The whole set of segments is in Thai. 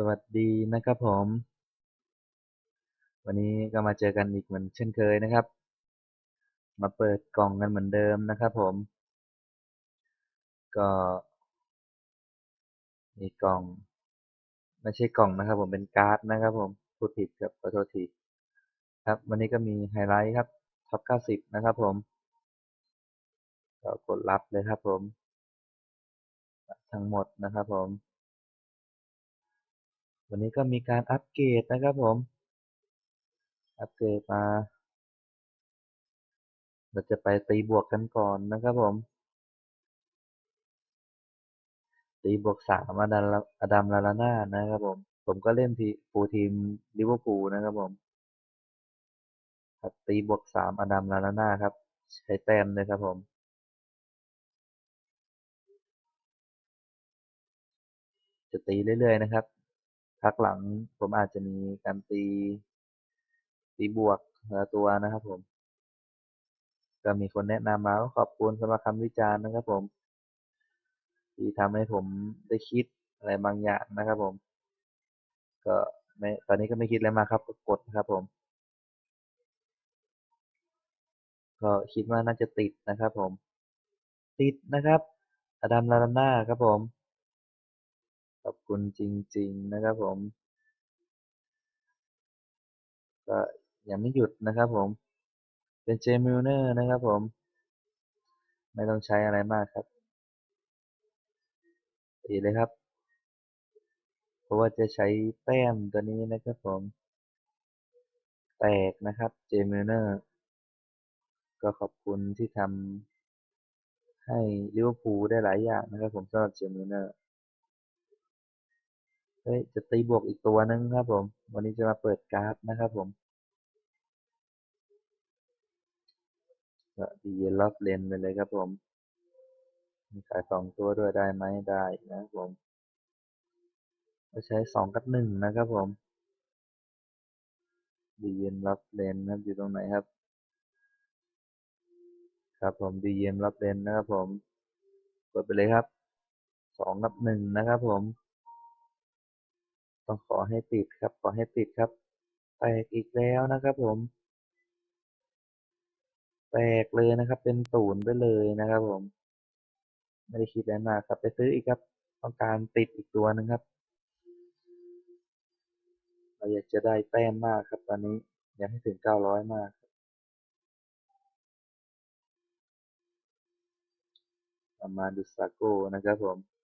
สวัสดีนะครับผม วันนี้ก็มาเจอกันอีกเหมือนเช่นเคยนะครับ มาเปิดกล่องกันเหมือนเดิมนะครับผม ก็ มีกล่อง ไม่ใช่กล่องนะครับผมเป็นการ์ดนะครับผมพูดผิดครับขอโทษทีครับวันนี้ก็มีไฮไลท์ครับท็อป 90 นะครับผมก็กดรับเลยครับผม ทั้งหมดนะครับผม วันนี้ก็มีการอัปเกรดนะครับผม อัปเกรดมา เราจะไปตีบวกกันก่อนนะครับผม ตีบวกสามอดัมอดัมลาลาน่านะครับผม ผมก็เล่นทีฟูทีมลิเวอร์พูลนะครับผมครับตีบวกสามอดัมลาลาน่าครับ ใช้แต้มเลยครับผมจะตีเรื่อยๆนะครับ พักหลังผมอาจจะมีการตี ตีบวกละตัวนะครับผม ก็มีคนแนะนำมาขอบคุณสำหรับคำวิจารณ์นะครับผม ที่ทำให้ผมได้คิดอะไรบางอย่างนะครับผม ก็ไม่ตอนนี้ก็ไม่คิดอะไรมาครับก็กดนะครับผมก็คิดว่าน่าจะติดนะครับผม ติดนะครับ อดัมลาลาน่าครับผม ขอบคุณจริง ๆ นะครับผม ก็ยังไม่หยุดนะครับผม เป็นเจมิลเนอร์นะครับผม ไม่ต้องใช้อะไรมากครับตีเลยครับ เพราะว่าจะใช้แต้มตัวนี้นะครับผม แตกนะครับเจมิลเนอร์ก็ขอบคุณที่ทำให้ลิเวอร์พูลได้หลายอย่างนะครับผมสำหรับเจมิลเนอร์ เฮ้ยจะตีบวกอีกตัวนึงครับผม วันนี้จะมาเปิดการ์ดนะครับผมก็ดีเยลล็อบเลนไปเลยครับผมมีขายสองตัวด้วยได้ไหมได้นะครับผมก็ใช้สองกับหนึ่งนะครับผมดีเย็นรับเลนนะครับอยู่ตรงไหนครับ ครับผมดีเย็นรับเลนนะครับผมกดไปเลยครับสองกับหนึ่งนะครับผม ต้องขอให้ติดครับ ขอให้ติดครับ แตกอีกแล้วนะครับผม แตกเลยนะครับ เป็นศูนย์ไปเลยนะครับ ผม ไม่ได้คิดอะไรมากครับไปซื้ออีกครับ ต้องการติดอีกตัวหนึ่งครับ เราอยากจะได้แต้มมากครับ ตอนนี้อยากให้ถึงเก้าร้อยมากมาดูซาโก้นะครับผม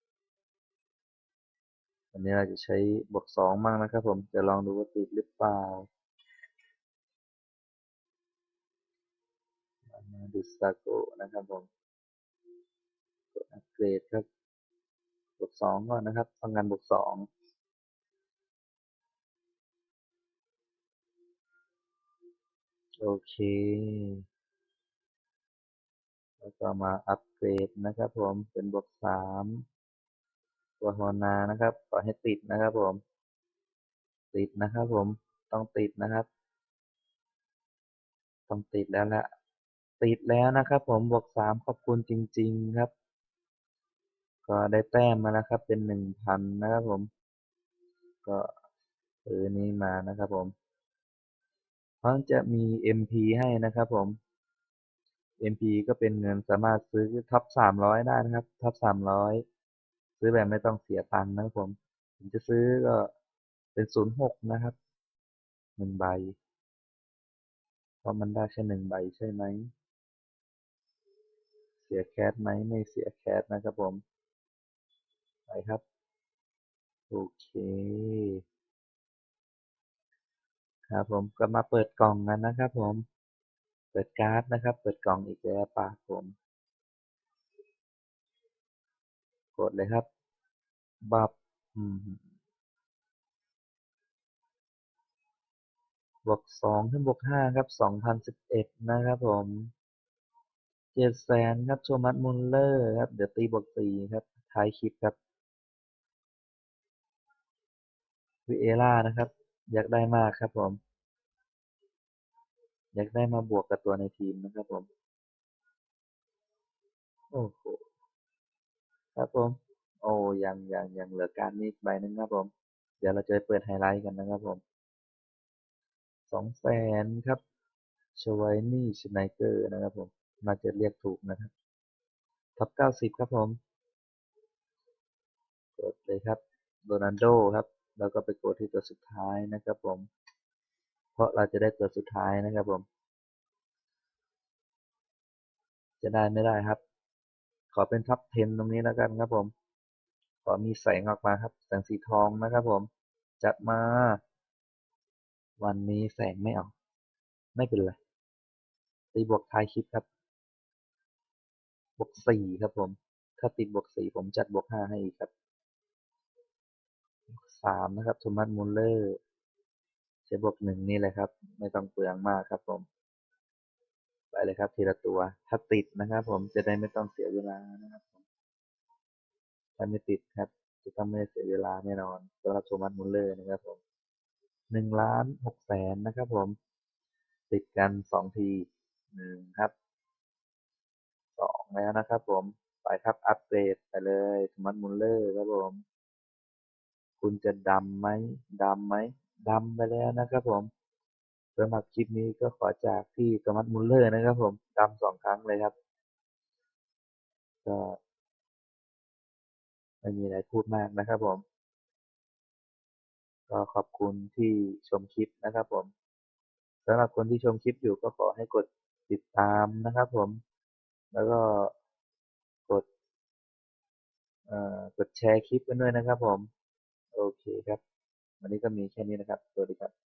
วันนี้เราจะใช้บวกสองมั่งนะครับผมจะลองดูว่าติดหรือเปล่ามาดูซาโกนะครับผมกดอัปเกรดครับบวกสองก่อนนะครับต้องารบวกสองโอเคแล้วก็มาอัปเกรดนะครับผมเป็นบวกสาม ตัวฮอนานะครับ ขอให้ติดนะครับผม ติดนะครับผม ต้องติดนะครับ ต้องติดแล้วละติดแล้วนะครับผม บวกสามขอบคุณจริง ๆครับ ก็ได้แต้มมาแล้วครับ เป็นหนึ่งพันนะครับผม ก็ซื้อนี้มานะครับผมเพราะจะมี MP ให้นะครับผม MP ก็เป็นเงินสามารถซื้อท็อปสามร้อยได้นะครับ ท็อปสามร้อย ซื้อแบบไม่ต้องเสียตังค์นะครับผม ผมจะซื้อก็เป็นศูนย์หกนะครับหนึ่งใบเพราะมันได้แค่หนึ่งใบใช่ไหม เสียแคสไหมไม่เสียแคสนะครับผม ไปครับ โอเค ครับผมก็มาเปิดกล่องกันนะครับผม เปิดการ์ดนะครับ เปิดกล่องอีกแล้วปากผม ดเลยครับ บับบวกสองถึงบวกห้าครับสองพันสิบเอ็ดนะครับผมเจ็ดแสนครับโชมัสมุลเลอร์ครับ เดี๋ยวตีบวกสี่ครับท้ายคลิปครับวิเอล่านะครับ อยากได้มากครับผม อยากได้มาบวกกับตัวในทีมนะครับผม โอ้โห ครับผม โอ้ยังยังยังเหลือการนี้อีกใบหนึงครับผม เดี๋ยวเราจะไปเปิดไฮไลท์กันนะครับผมสองแสนครับชวายนี่ชไนเกอร์นะครับผมน่าจะเรียกถูกนะครับท็อปเก้าสิบครับผม กดเลยครับโรนัลโดครับ แล้วก็ไปกดที่ตัวสุดท้ายนะครับผม เพราะเราจะได้ตัวสุดท้ายนะครับผม จะได้ไม่ได้ครับ ขอเป็นท็อป10 ตรงนี้แล้วกันครับผม ขอมีแสงออกมาครับแสงสีทองนะครับผมจัดมา วันนี้แสงไม่ออก ไม่เป็นไรตีบวกท้ายคลิปครับ บวกสี่ครับผม ถ้าติดบวกสี่ผมจัดบวกห้าให้อีกครับสามนะครับโทมัสมูลเลอร์ใช้บวกหนึ่งนี่แหละครับ ไม่ต้องเปลืองมากครับผม เลยครับ ทีละตัว ถ้าติดนะครับผมจะได้ไม่ต้องเสียเวลานะครับผมถ้าไม่ติดครับ จะต้องไม่ได้เสียเวลาแน่นอนสำหรับโทมัสมูลเลอร์นะครับผมหนึ่งล้านหกแสนนะครับผม ติดกันสองทีหนึ่งครับสองแล้วนะครับผม ไปครับอัปเกรดไปเลยโทมัสมูลเลอร์ครับผม คุณจะดำไหมดำไหมดำไปแล้วนะครับผม สำหรับคลิปนี้ก็ขอจากที่โทมัสมูลเลอร์นะครับ ผมดำสองครั้งเลยครับ ก็ไม่มีอะไรพูดมากนะครับผม ก็ขอบคุณที่ชมคลิปนะครับ ผมสำหรับคนที่ชมคลิปอยู่ก็ขอให้กดติดตามนะครับ ผม แล้วก็กดเอ่อกดแชร์คลิปกันด้วยนะครับ ผม โอเคครับ วันนี้ก็มีแค่นี้นะครับ สวัสดีครับ